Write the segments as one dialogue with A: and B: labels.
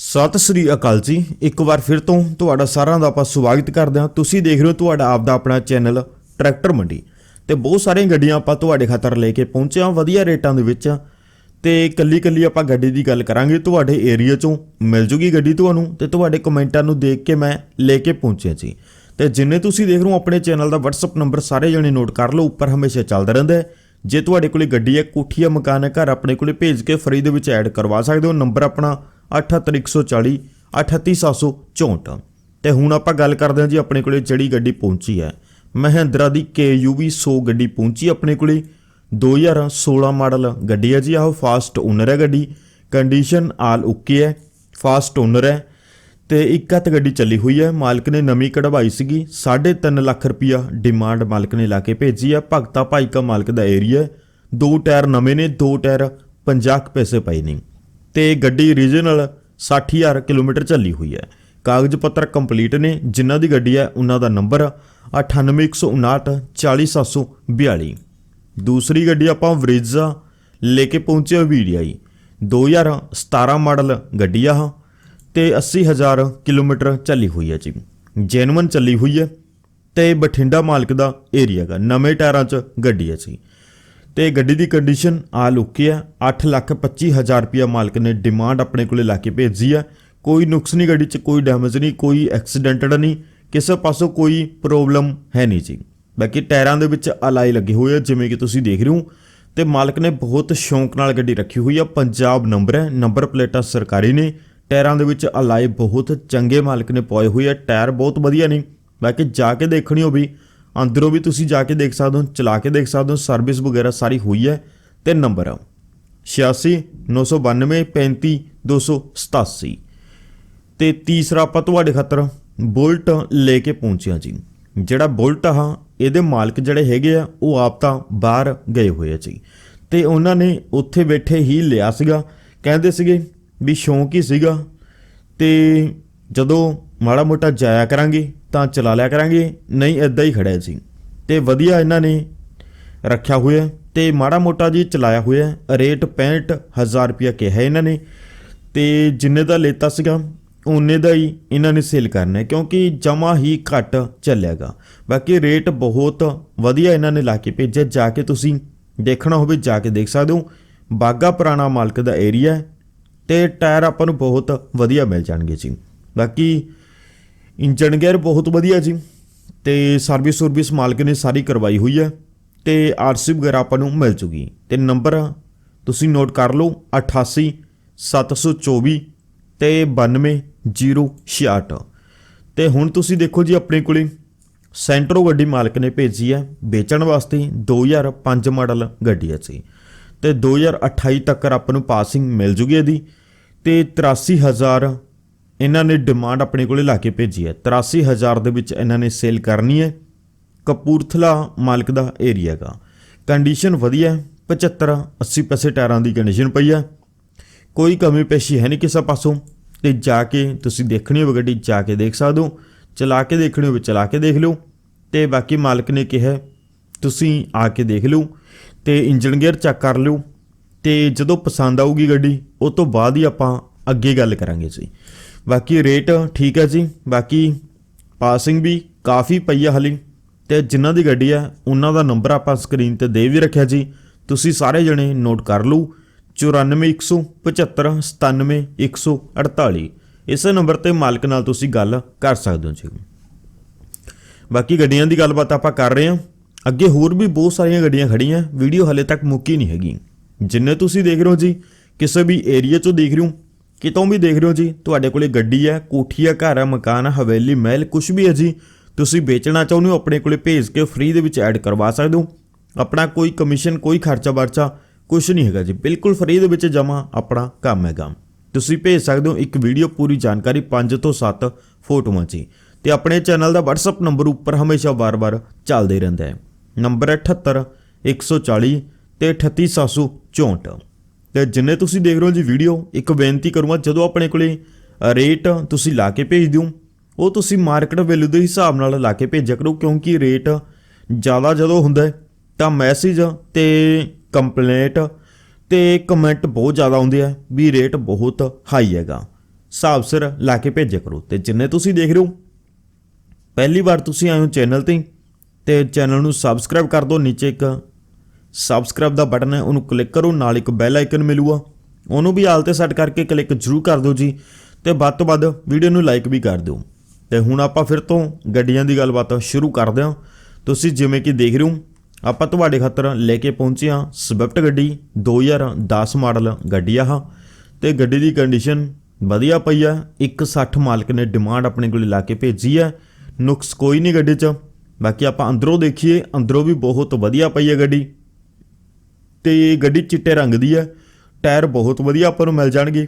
A: ਸਤਿ ਸ੍ਰੀ ਅਕਾਲ ਜੀ। ਇੱਕ ਵਾਰ ਫਿਰ ਤੋਂ ਤੁਹਾਡਾ ਸਾਰਿਆਂ ਦਾ ਆਪਾਂ ਸਵਾਗਤ ਕਰਦੇ ਹਾਂ। ਤੁਸੀਂ ਦੇਖ ਰਹੇ ਹੋ ਤੁਹਾਡਾ ਆਪਦਾ ਆਪਣਾ ਚੈਨਲ ਟਰੈਕਟਰ ਮੰਡੀ। ਤੇ ਬਹੁਤ ਸਾਰੀਆਂ ਗੱਡੀਆਂ ਆਪਾਂ ਤੁਹਾਡੇ ਖਾਤਰ ਲੈ ਕੇ ਪਹੁੰਚੇ ਹਾਂ ਵਧੀਆ ਰੇਟਾਂ ਦੇ ਵਿੱਚ। ਤੇ ਕੱਲੀ ਕੱਲੀ ਆਪਾਂ ਗੱਡੀ ਦੀ ਗੱਲ ਕਰਾਂਗੇ, ਤੁਹਾਡੇ ਏਰੀਆ ਚੋਂ ਮਿਲ ਜੂਗੀ ਗੱਡੀ ਤੁਹਾਨੂੰ ਤੇ ਤੁਹਾਡੇ ਕਮੈਂਟਾਂ ਨੂੰ ਦੇਖ ਕੇ ਮੈਂ ਲੈ ਕੇ ਪਹੁੰਚਿਆ ਜੀ। ਤੇ ਜਿੰਨੇ ਤੁਸੀਂ ਦੇਖ ਰਹੇ ਹੋ ਆਪਣੇ ਚੈਨਲ ਦਾ WhatsApp ਨੰਬਰ ਸਾਰੇ ਜਣੇ ਨੋਟ ਕਰ ਲਓ, ਉੱਪਰ ਹਮੇਸ਼ਾ ਚੱਲਦਾ ਰਹਿੰਦਾ ਹੈ। ਜੇ ਤੁਹਾਡੇ ਕੋਲੇ ਗੱਡੀ ਹੈ, ਕੋਠੀ ਹੈ, ਮਕਾਨ ਹੈ, ਘਰ ਆਪਣੇ ਕੋਲੇ ਭੇਜ ਕੇ ਫਰੀ ਦੇ ਵਿੱਚ ਐਡ ਕਰਵਾ ਸਕਦੇ ਹੋ। ਨੰਬਰ ਆਪਣਾ 78140 38764 ਤੇ ਹੁਣ ਆਪਾਂ ਗੱਲ ਕਰਦੇ ਹਾਂ ਜੀ ਆਪਣੇ ਕੋਲੇ ਜਿਹੜੀ ਗੱਡੀ ਪਹੁੰਚੀ ਹੈ। ਮਹਿੰਦਰਾ ਦੀ KUV 100 ਗੱਡੀ ਪਹੁੰਚੀ ਆਪਣੇ ਕੋਲੇ। 2016 ਮਾਡਲ ਗੱਡੀ ਹੈ ਜੀ, ਆਹ ਫਾਸਟ ਓਨਰ ਹੈ ਗੱਡੀ। ਕੰਡੀਸ਼ਨ ਆਲ ਓਕੇ ਹੈ ਫਾਸਟ ਓਨਰ ਹੈ। ਤੇ ਇੱਕ ਹੱਥ ਗੱਡੀ ਚੱਲੀ ਹੋਈ ਹੈ, ਮਾਲਕ ਨੇ ਨਵੀਂ ਕਢਵਾਈ ਸੀਗੀ। 3.5 ਲੱਖ ਰੁਪਿਆ ਡਿਮਾਂਡ ਮਾਲਕ ਨੇ ਲਾ ਕੇ ਭੇਜੀ ਹੈ। ਭਗਤਾ ਭਾਈ ਕਾ ਮਾਲਕ ਦਾ ਏਰੀਆ ਦੋ ਟਾਇਰ ਨਵੇਂ ਨੇ, ਦੋ ਟਾਇਰ 50 ਕੁ ਪੈਸੇ ਪਏ ਨੇ। ਤੇ ਗੱਡੀ ਰੀਜਨਲ 60000 ਕਿਲੋਮੀਟਰ ਚੱਲੀ ਹੋਈ ਹੈ। ਕਾਗਜ਼ ਪੱਤਰ ਕੰਪਲੀਟ ਨੇ, ਜਿਨ੍ਹਾਂ ਦੀ ਗੱਡੀ ਹੈ, ਉਹਨਾਂ ਦਾ ਨੰਬਰ 98159 40742 ਦੂਸਰੀ ਗੱਡੀ ਆਪਾਂ ਵਰੀਜ਼ਾ ਲੈ ਕੇ ਪਹੁੰਚੇ ਵੀਡੀਆਈ। 2017 ਮਾਡਲ ਗੱਡੀ ਆ ਆਹ ਤੇ 80000 ਕਿਲੋਮੀਟਰ ਚੱਲੀ ਹੋਈ ਹੈ ਜੀ। ਜੈਨੂਨ ਚੱਲੀ ਹੋਈ ਹੈ ਤੇ ਬਠਿੰਡਾ ਮਾਲਕ ਦਾ ਏਰੀਆ ਗਾ ਨਵੇਂ ਟਾਇਰਾਂ 'ਚ ਗੱਡੀ ਹੈ ਜੀ। ਤੇ ਗੱਡੀ ਦੀ ਕੰਡੀਸ਼ਨ ਆ ਲੁੱਕੀ ਹੈ 825000 ਰੁਪਿਆ ਮਾਲਕ ਨੇ ਡਿਮਾਂਡ ਆਪਣੇ ਕੋਲੇ ਲਾ ਕੇ ਭੇਜੀ ਹੈ ਕੋਈ ਨੁਕਸ ਨਹੀਂ ਗੱਡੀ 'ਚ, ਕੋਈ ਡੈਮੇਜ ਨਹੀਂ, ਕੋਈ ਐਕਸੀਡੈਂਟਡ ਨਹੀਂ। ਕਿਸੇ ਪਾਸੋਂ ਕੋਈ ਪ੍ਰੋਬਲਮ ਹੈ ਨਹੀਂ ਜੀ। ਬਾਕੀ ਟਾਇਰਾਂ ਦੇ ਵਿੱਚ ਅਲਾਈ ਲੱਗੇ ਹੋਏ ਆ, ਜਿਵੇਂ ਕਿ ਤੁਸੀਂ ਦੇਖ ਰਹੇ ਹੋ। ਤੇ ਮਾਲਕ ਨੇ ਬਹੁਤ ਸ਼ੌਂਕ ਨਾਲ ਗੱਡੀ ਰੱਖੀ ਹੋਈ ਆ। ਪੰਜਾਬ ਨੰਬਰ ਹੈ, ਨੰਬਰ ਪਲੇਟਾਂ ਸਰਕਾਰੀ ਨੇ। ਟਾਇਰਾਂ ਦੇ ਵਿੱਚ ਅਲਾਈ ਬਹੁਤ ਚੰਗੇ ਮਾਲਕ ਨੇ ਪਾਏ ਹੋਏ ਆ। ਟਾਇਰ ਬਹੁਤ ਵਧੀਆ ਨੇ। ਬਾਕੀ ਜਾ ਕੇ ਦੇਖਣੀ ਹੋਵੇ ਅੰਦਰੋਂ ਵੀ ਤੁਸੀਂ ਜਾ ਕੇ ਦੇਖ ਸਕਦੇ ਹੋ, ਚਲਾ ਕੇ ਦੇਖ ਸਕਦੇ ਹੋ ਸਰਵਿਸ ਵਗੈਰਾ ਸਾਰੀ ਹੋਈ ਹੈ। ਤੇ ਨੰਬਰ 86 992 35 287 ਤੇ ਤੀਸਰਾ ਆਪਾਂ ਤੁਹਾਡੇ ਖਾਤਰ ਬੁਲਟ ਲੈ ਕੇ ਪਹੁੰਚਿਆ ਜੀ। ਜਿਹੜਾ ਬੁਲਟ ਆ, ਇਹਦੇ ਮਾਲਕ ਜਿਹੜੇ ਹੈਗੇ ਆ, ਉਹ ਆਪ ਤਾਂ ਬਾਹਰ ਗਏ ਹੋਏ ਆ ਜੀ। ਤੇ ਉਹਨਾਂ ਨੇ ਉੱਥੇ ਬੈਠੇ ਹੀ ਲਿਆ ਸੀਗਾ। ਕਹਿੰਦੇ ਸੀਗੇ ਵੀ ਸ਼ੌਂਕ ਹੀ ਸੀਗਾ। ਤੇ ਜਦੋਂ ਮਾੜਾ ਮੋਟਾ ਜਾਇਆ ਕਰਾਂਗੇ ਤਾਂ ਚਲਾ ਲਿਆ ਕਰਾਂਗੇ, ਨਹੀਂ ਇਦਾਂ ਹੀ ਖੜਿਆ ਸੀ। ਤੇ ਵਧੀਆ ਇਹਨਾਂ ਨੇ ਰੱਖਿਆ ਹੋਇਆ ਹੈ ਤੇ ਮਾੜਾ ਮੋਟਾ ਜੀ ਚਲਾਇਆ ਹੋਇਆ ਹੈ। ਰੇਟ 65000 ਰੁਪਇਆ ਕਿਹਾ ਇਹਨਾਂ ਨੇ ਤੇ ਜਿੰਨੇ ਦਾ ਲੇਤਾ ਸੀਗਾ ਉਹਨੇ ਦਾ ਹੀ ਇਹਨਾਂ ਨੇ ਸੇਲ ਕਰਨਾ ਕਿਉਂਕਿ ਜਮਾ ਹੀ ਘੱਟ ਚੱਲਿਆਗਾ। ਬਾਕੀ ਰੇਟ ਬਹੁਤ ਵਧੀਆ ਇਹਨਾਂ ਨੇ ਲਾ ਕੇ ਭੇਜਿਆ। ਜਾ ਕੇ ਤੁਸੀਂ ਦੇਖਣਾ ਹੋਵੇ, ਜਾ ਕੇ ਦੇਖ ਸਕਦੇ ਹੋ। ਬਾਗਾ ਪੁਰਾਣਾ ਮਾਲਕ ਦਾ ਏਰੀਆ ਹੈ ਤੇ ਟਾਇਰ ਆਪਾਂ ਨੂੰ ਬਹੁਤ ਵਧੀਆ ਮਿਲ ਜਾਣਗੇ ਜੀ। ਬਾਕੀ ਇੰਜਨ ਗੇਅਰ ਬਹੁਤ ਵਧੀਆ ਜੀ। ਤੇ ਸਰਵਿਸ ਸਰਵਿਸ ਮਾਲਕ ਨੇ ਸਾਰੀ ਕਰਵਾਈ ਹੋਈ ਹੈ। ਤੇ ਆਰਸੀ ਵਗੈਰਾ ਆਪਾਂ ਨੂੰ ਮਿਲ ਜੂਗੀ ਤੇ ਨੰਬਰ ਤੁਸੀਂ ਨੋਟ ਕਰ ਲਓ 88 724 ਤੇ 92066 ਤੇ ਹੁਣ ਤੁਸੀਂ ਦੇਖੋ ਜੀ ਆਪਣੇ ਕੋਲੇ ਸੈਂਟਰੋ ਗੱਡੀ ਮਾਲਕ ਨੇ ਭੇਜੀ ਹੈ ਵੇਚਣ ਵਾਸਤੇ 2005 ਮਾਡਲ ਗੱਡੀ ਹੈ ਜੀ। ਤੇ 2028 ਤੱਕ ਆਪਾਂ ਨੂੰ ਪਾਸਿੰਗ ਮਿਲ ਜੂਗੀ ਇਹਦੀ। ਤੇ 83000 ਇਹਨਾਂ ਨੇ ਡਿਮਾਂਡ ਆਪਣੇ ਕੋਲੇ ਲਾ ਕੇ ਭੇਜੀ ਹੈ। 83000 ਦੇ ਵਿੱਚ ਇਹਨਾਂ ਨੇ ਸੇਲ ਕਰਨੀ ਹੈ। ਕਪੂਰਥਲਾ ਮਾਲਕ ਦਾ ਏਰੀਆ ਗਾ ਕੰਡੀਸ਼ਨ ਵਧੀਆ ਹੈ। 75 80 ਪੈਸੇ ਟਾਇਰਾਂ ਦੀ ਕੰਡੀਸ਼ਨ ਪਈ ਹੈ। ਕੋਈ ਕਮੀ ਪੇਸ਼ੀ ਹੈ ਨਹੀਂ ਕਿਸੇ ਪਾਸੋਂ। ਤੇ ਜਾ ਕੇ ਤੁਸੀਂ ਦੇਖਣੀ ਹੋਵੇ ਗੱਡੀ, ਜਾ ਕੇ ਦੇਖ ਸਕਦੇ ਹੋ। ਚਲਾ ਕੇ ਦੇਖਣੀ ਹੋਵੇ, ਚਲਾ ਕੇ ਦੇਖ ਲਿਓ। ਤੇ ਬਾਕੀ ਮਾਲਕ ਨੇ ਕਿਹਾ, ਤੁਸੀਂ ਆ ਕੇ ਦੇਖ ਲਿਓ ਤੇ ਇੰਜਨ ਗੇਅਰ ਚੈੱਕ ਕਰ ਲਿਓ। ਤੇ ਜਦੋਂ ਪਸੰਦ ਆਊਗੀ ਗੱਡੀ, ਉਹ ਤੋਂ ਬਾਅਦ ਹੀ ਆਪਾਂ ਅੱਗੇ ਗੱਲ ਕਰਾਂਗੇ ਜੀ। ਬਾਕੀ ਰੇਟ ਠੀਕ ਹੈ ਜੀ, ਬਾਕੀ ਪਾਸਿੰਗ ਵੀ ਕਾਫੀ ਪਈ ਹੈ ਹਲੀ। ਤੇ ਜਿਨ੍ਹਾਂ ਦੀ ਗੱਡੀ ਹੈ, ਉਹਨਾਂ ਦਾ ਨੰਬਰ ਆਪਾਂ ਸਕਰੀਨ ਤੇ ਦੇ ਵੀ ਰੱਖਿਆ ਜੀ। ਤੁਸੀਂ ਸਾਰੇ ਜਣੇ ਨੋਟ ਕਰ ਲਓ। 9417 97148 ਇਸੇ ਨੰਬਰ ਤੇ ਮਾਲਕ ਨਾਲ ਤੁਸੀਂ ਗੱਲ ਕਰ ਸਕਦੇ ਹੋ ਜੀ। ਬਾਕੀ ਗੱਡੀਆਂ ਦੀ ਗੱਲਬਾਤ ਆਪਾਂ ਕਰ ਰਹੇ ਹਾਂ। ਅੱਗੇ ਹੋਰ ਵੀ ਬਹੁਤ ਸਾਰੀਆਂ ਗੱਡੀਆਂ ਖੜੀਆਂ ਵੀਡੀਓ ਹਲੇ ਤੱਕ ਮੁੱਕੀ ਨਹੀਂ ਹੈਗੀ। ਜਿੰਨੇ ਤੁਸੀਂ ਦੇਖ ਰਹੇ ਹੋ ਜੀ, ਕਿਸੇ ਵੀ ਏਰੀਆ 'ਚੋਂ ਦੇਖ ਰਹੇ ਹੋ ਕਿਤੋਂ ਵੀ ਦੇਖ ਰਹੇ ਹੋ ਜੀ? ਤੁਹਾਡੇ ਕੋਲੇ ਗੱਡੀ ਹੈ, ਕੋਠੀ ਹੈ, ਘਰ ਹੈ, ਮਕਾਨ ਹੈ, ਹਵੇਲੀ, ਮਹਿਲ ਕੁਝ ਵੀ ਹੈ ਜੀ। ਤੁਸੀਂ ਵੇਚਣਾ ਚਾਹੁੰਦੇ ਹੋ, ਆਪਣੇ ਕੋਲੇ ਭੇਜ ਕੇ ਫ੍ਰੀ ਦੇ ਵਿੱਚ ਐਡ ਕਰਵਾ ਸਕਦੇ ਹੋ। ਆਪਣਾ ਕੋਈ ਕਮਿਸ਼ਨ ਕੋਈ ਖਰਚਾ ਵਰਚਾ ਕੁਝ ਨਹੀਂ ਹੈਗਾ ਜੀ। ਬਿਲਕੁਲ ਫ੍ਰੀ ਦੇ ਵਿੱਚ ਜਮਾ ਆਪਣਾ ਕੰਮ ਹੈਗਾ। ਤੁਸੀਂ ਭੇਜ ਸਕਦੇ ਹੋ, ਇੱਕ ਵੀਡੀਓ ਪੂਰੀ ਜਾਣਕਾਰੀ 5 ਤੋਂ 7 ਫੋਟੋਆਂ 'ਚ ਹੀ। ਤੇ ਆਪਣੇ ਚੈਨਲ ਦਾ WhatsApp ਨੰਬਰ ਉੱਪਰ ਹਮੇਸ਼ਾ ਵਾਰ-ਵਾਰ ਚੱਲਦੇ ਰਹਿੰਦਾ ਹੈ। ਨੰਬਰ ਹੈ 78 140 ਤੇ 38764 ਤੇ ਜਿੰਨੇ ਤੁਸੀਂ ਦੇਖ ਰਹੇ ਹੋ ਜੀ ਵੀਡੀਓ ਇੱਕ ਬੇਨਤੀ ਕਰੂੰਗਾ, ਜਦੋਂ ਆਪਣੇ ਕੋਲੇ ਰੇਟ ਤੁਸੀਂ ਲਾ ਕੇ ਭੇਜ ਦਿਓ, ਉਹ ਤੁਸੀਂ ਮਾਰਕੀਟ ਵੈਲਿਊ ਦੇ ਹਿਸਾਬ ਨਾਲ ਲਾ ਕੇ ਭੇਜਿਆ ਕਰੋ, ਕਿਉਂਕਿ ਰੇਟ ਜ਼ਿਆਦਾ ਜਦੋਂ ਹੁੰਦਾ ਤਾਂ ਮੈਸੇਜ ਤੇ ਕੰਪਲੇਂਟ ਤੇ ਕਮੈਂਟ ਬਹੁਤ ਜ਼ਿਆਦਾ ਆਉਂਦੇ ਆ, ਵੀ ਰੇਟ ਬਹੁਤ ਹਾਈ ਹੈਗਾ। ਹਿਸਾਬ ਸਿਰ ਲਾ ਕੇ ਭੇਜਿਆ ਕਰੋ, ਤੇ ਜਿੰਨੇ ਤੁਸੀਂ ਦੇਖ ਰਹੇ ਹੋ, ਪਹਿਲੀ ਵਾਰ ਤੁਸੀਂ ਆਏ ਹੋ ਚੈਨਲ ਤੇ ਤੇ ਚੈਨਲ ਨੂੰ ਸਬਸਕ੍ਰਾਈਬ ਕਰ ਦਿਓ, ਨੀਚੇ ਇੱਕ ਸਬਸਕ੍ਰਾਈਬ ਦਾ ਬਟਨ ਹੈ, ਉਹਨੂੰ ਕਲਿੱਕ ਕਰੋ, ਨਾਲ ਇੱਕ ਬੈਲ ਆਈਕਨ ਮਿਲੂਗਾ। ਉਹਨੂੰ ਵੀ ਆਲ ਤੇ ਸੈੱਟ ਕਰਕੇ ਕਲਿੱਕ ਜ਼ਰੂਰ ਕਰ ਦਿਓ ਜੀ। ਤੇ ਵੱਧ ਤੋਂ ਵੱਧ ਵੀਡੀਓ ਨੂੰ ਲਾਈਕ ਵੀ ਕਰ ਦਿਓ। ਤੇ ਹੁਣ ਆਪਾਂ ਫਿਰ ਤੋਂ ਗੱਡੀਆਂ ਦੀ ਗੱਲਬਾਤ ਸ਼ੁਰੂ ਕਰਦੇ ਹਾਂ। ਤੁਸੀਂ ਜਿਵੇਂ ਕਿ ਦੇਖ ਰਹੇ ਹੋ, ਆਪਾਂ ਤੁਹਾਡੇ ਖਾਤਰ ਲੈ ਕੇ ਪਹੁੰਚੇ ਹਾਂ ਸਵਿਫਟ ਗੱਡੀ 2010 ਮਾਡਲ ਗੱਡੀ ਆਹ। ਤੇ ਗੱਡੀ ਦੀ ਕੰਡੀਸ਼ਨ ਵਧੀਆ ਪਈ ਆ 160 ਮਾਲਕ ਨੇ ਡਿਮਾਂਡ ਆਪਣੇ ਕੋਲ ਲਾ ਕੇ ਭੇਜੀ ਹੈ ਨੁਕਸ ਕੋਈ ਨਹੀਂ ਗੱਡੀ 'ਚ। ਬਾਕੀ ਆਪਾਂ ਅੰਦਰੋਂ ਦੇਖੀਏ, ਅੰਦਰੋਂ ਵੀ ਬਹੁਤ ਵਧੀਆ ਪਈ ਹੈ ਗੱਡੀ। ਤੇ ਗੱਡੀ ਚਿੱਟੇ ਰੰਗ ਦੀ ਹੈ ਟਾਇਰ ਬਹੁਤ ਵਧੀਆ ਆਪਾਂ ਨੂੰ ਮਿਲ ਜਾਣਗੇ।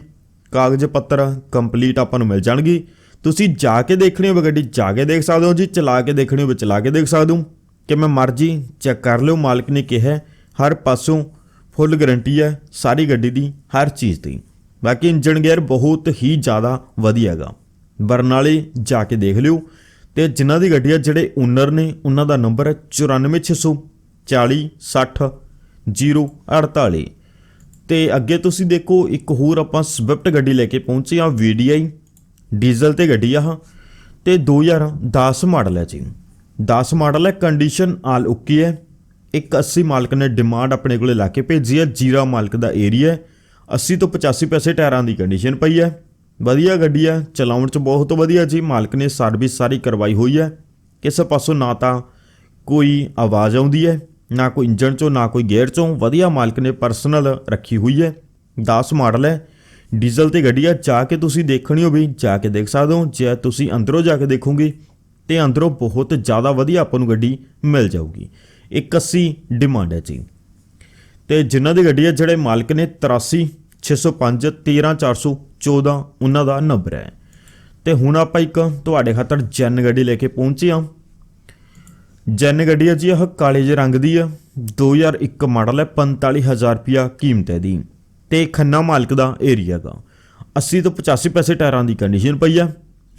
A: ਕਾਗਜ਼ ਪੱਤਰ ਕੰਪਲੀਟ ਆਪਾਂ ਨੂੰ ਮਿਲ ਜਾਣਗੇ। ਤੁਸੀਂ ਜਾ ਕੇ ਦੇਖਣੀ ਹੋਵੇ ਗੱਡੀ, ਜਾ ਕੇ ਦੇਖ ਸਕਦੇ ਹੋ ਜੀ, ਚਲਾ ਕੇ ਦੇਖਣੀ ਹੋਵੇ, ਚਲਾ ਕੇ ਦੇਖ ਸਕਦੇ ਹੋ। ਕਿ ਮੈਂ ਮਰਜ਼ੀ ਚੈੱਕ ਕਰ ਲਿਓ, ਮਾਲਕ ਨੇ ਕਿਹਾ ਹਰ ਪਾਸੋਂ ਫੁੱਲ ਗਾਰੰਟੀ ਹੈ ਸਾਰੀ ਗੱਡੀ ਦੀ, ਹਰ ਚੀਜ਼ ਦੀ। ਬਾਕੀ ਇੰਜਨ ਗੇਅਰ ਬਹੁਤ ਹੀ ਜ਼ਿਆਦਾ ਵਧੀਆ ਹੈਗਾ ਬਰਨਾਲੇ ਜਾ ਕੇ ਦੇਖ ਲਿਓ। ਤੇ ਜਿਨ੍ਹਾਂ ਦੀ ਗੱਡੀ ਹੈ ਜਿਹੜੇ ਓਨਰ ਨੇ, ਉਹਨਾਂ ਦਾ ਨੰਬਰ ਹੈ 94640 60 048 ਤੇ ਅੱਗੇ ਤੁਸੀਂ ਦੇਖੋ, ਇੱਕ ਹੋਰ ਆਪਾਂ ਸਵਿਫਟ ਗੱਡੀ ਲੈ ਕੇ ਪਹੁੰਚੇ ਆ VDI ਡੀਜ਼ਲ ਤੇ ਗੱਡੀ ਆ ਤੇ 2010 ਮਾਡਲ ਹੈ ਜੀ। 10 ਮਾਡਲ ਹੈ ਕੰਡੀਸ਼ਨ ਆਲ ਓਕੇ ਹੈ। 180 ਮਾਲਕ ਨੇ ਡਿਮਾਂਡ ਆਪਣੇ ਕੋਲੇ ਲਾ ਕੇ ਭੇਜੀ ਹੈ, ਜੀਰਾ ਮਾਲਕ ਦਾ ਏਰੀਆ 80 ਤੋਂ 85 ਪੈਸੇ ਟਾਇਰਾਂ ਦੀ ਕੰਡੀਸ਼ਨ ਪਈ ਹੈ। ਵਧੀਆ ਗੱਡੀ ਹੈ, ਚਲਾਉਣ ਚ ਬਹੁਤ ਵਧੀਆ ਜੀ। ਮਾਲਕ ਨੇ ਸਰਵਿਸ ਸਾਰੀ ਕਰਵਾਈ ਹੋਈ ਹੈ। ਕਿਸੇ ਪਾਸੋਂ ਨਾ ਤਾਂ ਕੋਈ ਆਵਾਜ਼ ਆਉਂਦੀ ਹੈ। ਨਾ ਕੋਈ ਇੰਜਨ ਚੋਂ, ਨਾ ਕੋਈ ਗੇਅਰ ਚੋਂ ਵਧੀਆ ਮਾਲਕ ਨੇ ਪਰਸਨਲ ਰੱਖੀ ਹੋਈ ਹੈ। 10 ਮਾਡਲ ਹੈ। ਡੀਜ਼ਲ ਤੇ ਗੱਡੀ ਆ, ਜਾ ਕੇ ਤੁਸੀਂ ਦੇਖਣੀ ਹੋ ਵੀ ਜਾ ਕੇ ਦੇਖ ਸਕਦੇ ਹੋ। ਜੇ ਤੁਸੀਂ ਅੰਦਰੋਂ ਜਾ ਕੇ ਦੇਖੋਗੇ, ਤੇ ਅੰਦਰੋਂ ਬਹੁਤ ਜ਼ਿਆਦਾ ਵਧੀਆ ਆਪਾਂ ਨੂੰ ਗੱਡੀ ਮਿਲ ਜਾਊਗੀ। 81 ਡਿਮਾਂਡ ਹੈ ਜੀ। ਤੇ ਜਿਨ੍ਹਾਂ ਦੀ ਗੱਡੀ ਹੈ ਜਿਹੜੇ ਮਾਲਕ ਨੇ 83 605 13414 ਉਹਨਾਂ ਦਾ ਨੰਬਰ ਹੈ। ਤੇ ਹੁਣ ਆਪਾਂ ਇੱਕ ਤੁਹਾਡੇ ਖਾਤਰ ਜੈਨ ਗੱਡੀ ਲੈ ਕੇ ਪਹੁੰਚੇ ਹਾਂ। ਜੈਨ ਗੱਡੀ ਹੈ ਜੀ ਇਹ ਕਾਲੇ ਜਿਹੇ ਰੰਗ ਦੀ ਆ। 2001 ਮਾਡਲ ਹੈ 45000 ਰੁਪਿਆ ਕੀਮਤ ਹੈ ਦੀ ਤੇ ਖੰਨਾ ਮਾਲਕ ਦਾ ਏਰੀਆ ਦਾ। 80 ਤੋਂ 85 ਪੈਸੇ ਟਾਇਰਾਂ ਦੀ ਕੰਡੀਸ਼ਨ ਪਈ ਆ।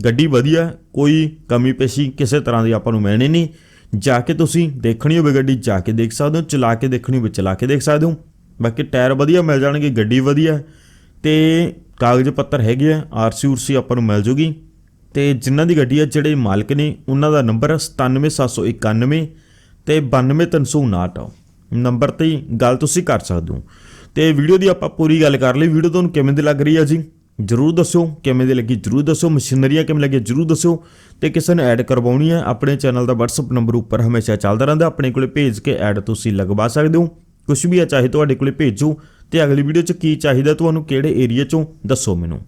A: ਗੱਡੀ ਵਧੀਆ ਕੋਈ ਕਮੀ ਪੇਸ਼ੀ ਕਿਸੇ ਤਰ੍ਹਾਂ ਦੀ ਆਪਾਂ ਨੂੰ ਮਿਲਣੀ ਨਹੀਂ। ਜਾ ਕੇ ਤੁਸੀਂ ਦੇਖਣੀ ਹੋਵੇ ਗੱਡੀ, ਜਾ ਕੇ ਦੇਖ ਸਕਦੇ ਹੋ, ਚਲਾ ਕੇ ਦੇਖਣੀ ਹੋਵੇ, ਚਲਾ ਕੇ ਦੇਖ ਸਕਦੇ ਹੋ। ਬਾਕੀ ਟਾਇਰ ਵਧੀਆ ਮਿਲ ਜਾਣਗੇ, ਗੱਡੀ ਵਧੀਆ ਹੈ ਤੇ ਕਾਗਜ਼ ਪੱਤਰ ਹੈਗੇ ਆ ਆਰਸੀ ਉਰਸੀ ਆਪਾਂ ਨੂੰ ਮਿਲ ਜੂਗੀ। ਤੇ ਜਿਨ੍ਹਾਂ ਦੀ ਗੱਡੀ ਹੈ ਜਿਹੜੇ ਮਾਲਕ ਨੇ, ਉਹਨਾਂ ਦਾ ਨੰਬਰ 97791 ਤੇ 92359 ਨੰਬਰ ਤੇ ਗੱਲ ਤੁਸੀਂ ਕਰ ਸਕਦੇ ਹੋ। ਤੇ ਵੀਡੀਓ ਦੀ ਆਪਾਂ ਪੂਰੀ ਗੱਲ ਕਰ ਲਈ। ਵੀਡੀਓ ਤੁਹਾਨੂੰ ਕਿਵੇਂ ਦੀ ਲੱਗ ਰਹੀ ਹੈ ਜੀ? ਜਰੂਰ ਦੱਸਿਓ। ਕਿਵੇਂ ਦੀ ਲੱਗੀ? ਜਰੂਰ ਦੱਸਿਓ। ਮਸ਼ੀਨਰੀਆਂ ਕਿਵੇਂ ਲੱਗੀਆਂ? ਜਰੂਰ ਦੱਸਿਓ। ਤੇ ਕਿਸੇ ਨੂੰ ਐਡ ਕਰਵਾਉਣੀ ਹੈ ਆਪਣੇ ਚੈਨਲ ਦਾ WhatsApp ਨੰਬਰ ਉੱਪਰ ਹਮੇਸ਼ਾ ਚੱਲਦਾ ਰਹਿੰਦਾ। ਆਪਣੇ ਕੋਲੇ ਭੇਜ ਕੇ ਐਡ ਤੁਸੀਂ ਲਗਵਾ ਸਕਦੇ ਹੋ। ਕੁਝ ਵੀ ਆ, ਚਾਹੇ ਤੁਹਾਡੇ ਕੋਲੇ ਭੇਜੋ। ਤੇ ਅਗਲੀ ਵੀਡੀਓ 'ਚ ਕੀ ਚਾਹੀਦਾ, ਤੁਹਾਨੂੰ ਕਿਹੜੇ ਏਰੀਆ 'ਚੋਂ ਦੱਸੋ ਮੈਨੂੰ।